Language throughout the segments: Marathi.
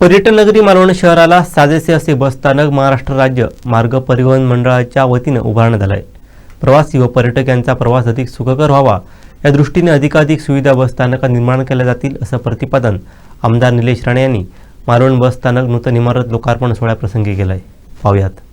पर्यटन नगरी मालवण शहराला साजेसे असे बसस्थानक महाराष्ट्र राज्य मार्ग परिवहन मंडळाच्या वतीनं उभारण्यात आलं आहे प्रवासी व पर्यटक यांचा प्रवास अधिक सुखकर व्हावा या दृष्टीने अधिकाधिक सुविधा बसस्थानका निर्माण केल्या जातील असं प्रतिपादन आमदार निलेश राणे यांनी मालवण बसस्थानक नूतन इमारत लोकार्पण सोहळ्याप्रसंगी केलं आहे पाहुयात.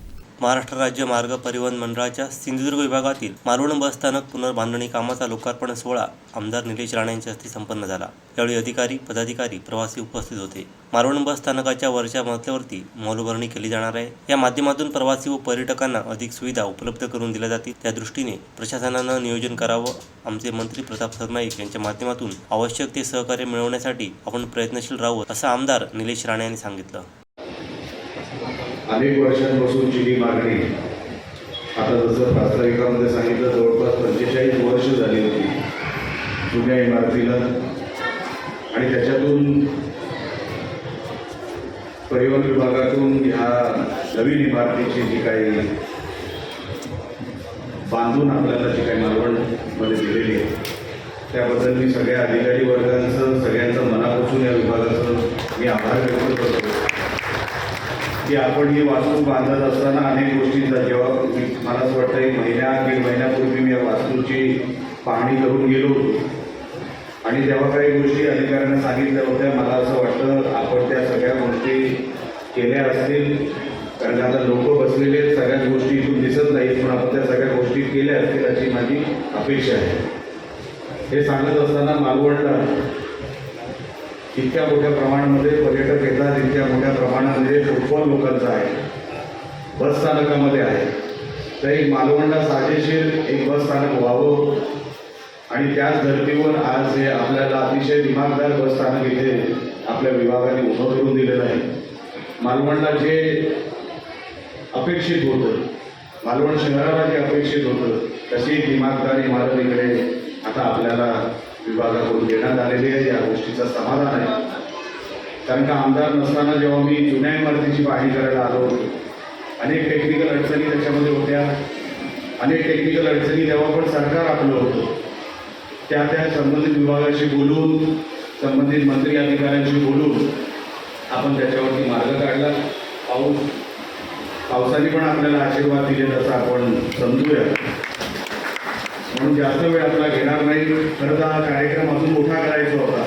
महाराष्ट्र राज्य मार्ग परिवहन मंडळाच्या सिंधुदुर्ग विभागातील मालवण बसस्थानक पुनर्बांधणी कामाचा लोकार्पण सोहळा आमदार निलेश राणे यांच्या हस्ते संपन्न झाला. यावेळी अधिकारी पदाधिकारी प्रवासी उपस्थित होते. मालवण बस स्थानकाच्या वरच्या मजल्यावरती मौलभरणी केली जाणार आहे. या माध्यमातून प्रवासी व पर्यटकांना अधिक सुविधा उपलब्ध करून दिल्या जातील. त्या दृष्टीने प्रशासनानं नियोजन करावं आमचे मंत्री प्रताप सरनाईक यांच्या माध्यमातून आवश्यक ते सहकार्य मिळवण्यासाठी आपण प्रयत्नशील राहू असं आमदार निलेश राणे यांनी सांगितलं. अनेक वर्षांपासूनची ही मागणी. आता जसं प्रास्ताविकामध्ये सांगितलं जवळपास पंचेचाळीस वर्ष झाली होती जुन्या इमारतीला. आणि त्याच्यातून परिवहन विभागातून ह्या नवीन इमारतीची जी काही बांधून आपल्याला जी काही मालवणमध्ये दिलेली आहे त्याबद्दल मी सगळ्या अधिकारी वर्गांचं सगळ्यांचं मनापासून या विभागाचं मी आभार व्यक्त करतो. की आपण ही वास्तू बांधत असताना अनेक गोष्टींचा जेव्हा मला असं वाटतं एक महिन्या दीड महिन्यापूर्वी मी या वास्तूची पाहणी करून गेलो होतो. आणि तेव्हा काही गोष्टी अधिकाऱ्यांना सांगितल्या होत्या. मला असं वाटतं आपण त्या सगळ्या गोष्टी केल्या असतील. कारण आता लोक बसलेले सगळ्याच गोष्टी इथून दिसत नाहीत पण आपण त्या सगळ्या गोष्टी केल्या असतील अशी माझी अपेक्षा आहे. हे सांगत असताना मालवणला इतक्या मोठ्या प्रमाणामध्ये पर्यटक येतात इतक्या मोठ्या प्रमाणामध्ये फुटबॉल लोकांचा आहे. बस स्थानकामध्ये आहे. एक मालवणला साजेशीर एक बस स्थानक व्हावं आणि त्याच धर्तीवर आज हे आपल्याला अतिशय दिमागदार बस स्थानक इथे आपल्या विभागाने उभं करून दिलेलं आहे. मालवणला जे अपेक्षित होतं मालवण शहराला जे अपेक्षित होतं तशी दिमागदारी दिमागदार इमारत इकडे आता आपल्याला विभागाकडून देण्यात आलेली आहे. या गोष्टीचं समाधान आहे. कारण का आमदार नसताना जेव्हा मी जुन्या इमारतीची पाहणी करायला आलो होतो अनेक टेक्निकल अडचणी त्याच्यामध्ये होत्या. अनेक टेक्निकल अडचणी तेव्हा पण सरकार आपलं होतं त्या त्या संबंधित विभागाशी बोलून संबंधित मंत्री अधिकाऱ्यांशी बोलून आपण त्याच्यावरती मार्ग काढला. पाऊस पावसाने पण आपल्याला आशीर्वाद दिले तसं आपण समजूया. म्हणून जास्त वेळ आपला घेणार नाही खरं तर हा कार्यक्रम अजून मोठा करायचा होता.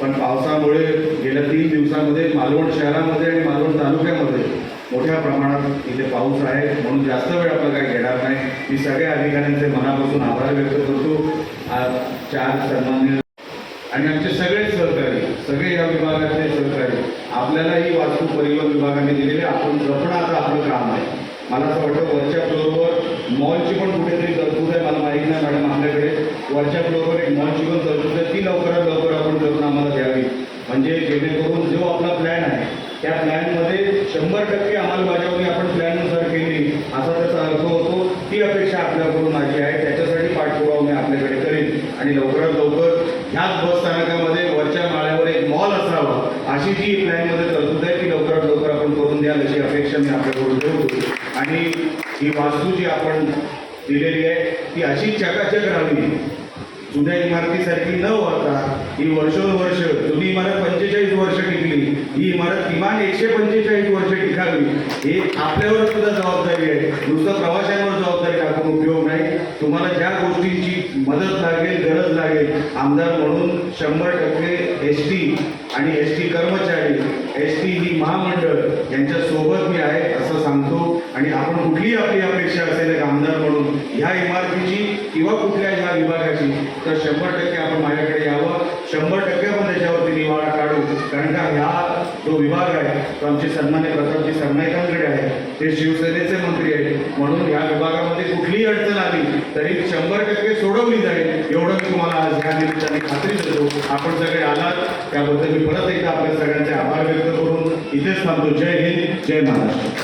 पण पावसामुळे गेल्या तीन दिवसामध्ये मालवण शहरामध्ये आणि मालवण तालुक्यामध्ये मोठ्या प्रमाणात इथे पाऊस आहे. म्हणून जास्त वेळ आपला काही घेणार नाही. मी सगळ्या अधिकाऱ्यांचे मनापासून आभार व्यक्त करतो. आज चार सन्मान्य आणि आमचे सगळे सहकारी सगळे या विभागातले सहकारी आपल्याला ही वास्तू परिवहन विभागाने दिलेली आपण जपणं आता आपलं काम आहे. मला असं वाटतं वरच्या फ्लोअरवर मॉलची पण कुठेतरी तरतूद आहे मला माहीत नाही मॅडम आपल्याकडे. वरच्या फ्लोअरवर एक मॉलची पण तरतूद आहे ती लवकरात लवकर आपण करून आम्हाला द्यावी. म्हणजे जेणेकरून जो आपला प्लॅन आहे त्या प्लॅनमध्ये शंभर टक्के अंमलबजावणी आपण प्लॅननुसार केली असा त्याचा अर्थ होतो. ती अपेक्षा आपल्याकडून माझी आहे त्याच्यासाठी पाठपुरावा मी आपल्याकडे करेन. आणि लवकरात लवकर ह्याच बसस्थानकामध्ये वरच्या माळ्यावर एक मॉल असावा अशी जी प्लॅनमध्ये तरतूद आहे ती लवकरात लवकर आपण करून द्याल अशी अपेक्षा मी आपल्याकडून ठेवतो आणि ही वास्तू जी आपण दिलेली आहे ती अशी चकाचक राहावी जुन्या इमारतीसारखी न होता ही वर्षोनुवर्ष जुनी इमारत पंचेचाळीस वर्ष टिकली. ही इमारत किमान एकशे पंचेचाळीस वर्ष टिकावी. हे आपल्यावर सुद्धा जबाबदारी आहे. नुसतं प्रवाशांवर जबाबदारी टाकून उपयोग नाही. तुम्हाला ज्या गोष्टींची मदत लागेल गरज लागेल आमदार म्हणून शंभर टक्के एस टी आणि एस टी कर्मचारी एस टी ही महामंडळ यांच्या सोबत मी आहे असं सांगतो. ही आपली अपेक्षा असेल एक आमदार म्हणून ह्या इमारतीची किंवा कुठल्या ह्या विभागाची तर शंभर टक्के आपण माझ्याकडे यावं. शंभर टक्के आपण त्याच्यावरती निवाडा काढू. कारण का ह्या जो विभाग आहे तो आमचे सन्मान्य प्रतापजी सरनाईकांकडे आहे. ते शिवसेनेचे मंत्री आहेत. म्हणून या विभागामध्ये कुठलीही अडचण आली तरी शंभर टक्के सोडवली जाईल एवढं मी तुम्हाला आज ह्या निमित्ताने खात्री देतो. आपण सगळे आलात. त्याबद्दल मी परत एकदा आपल्या सगळ्यांचे आभार व्यक्त करून इथेच थांबतो. जय हिंद जय महाराष्ट्र.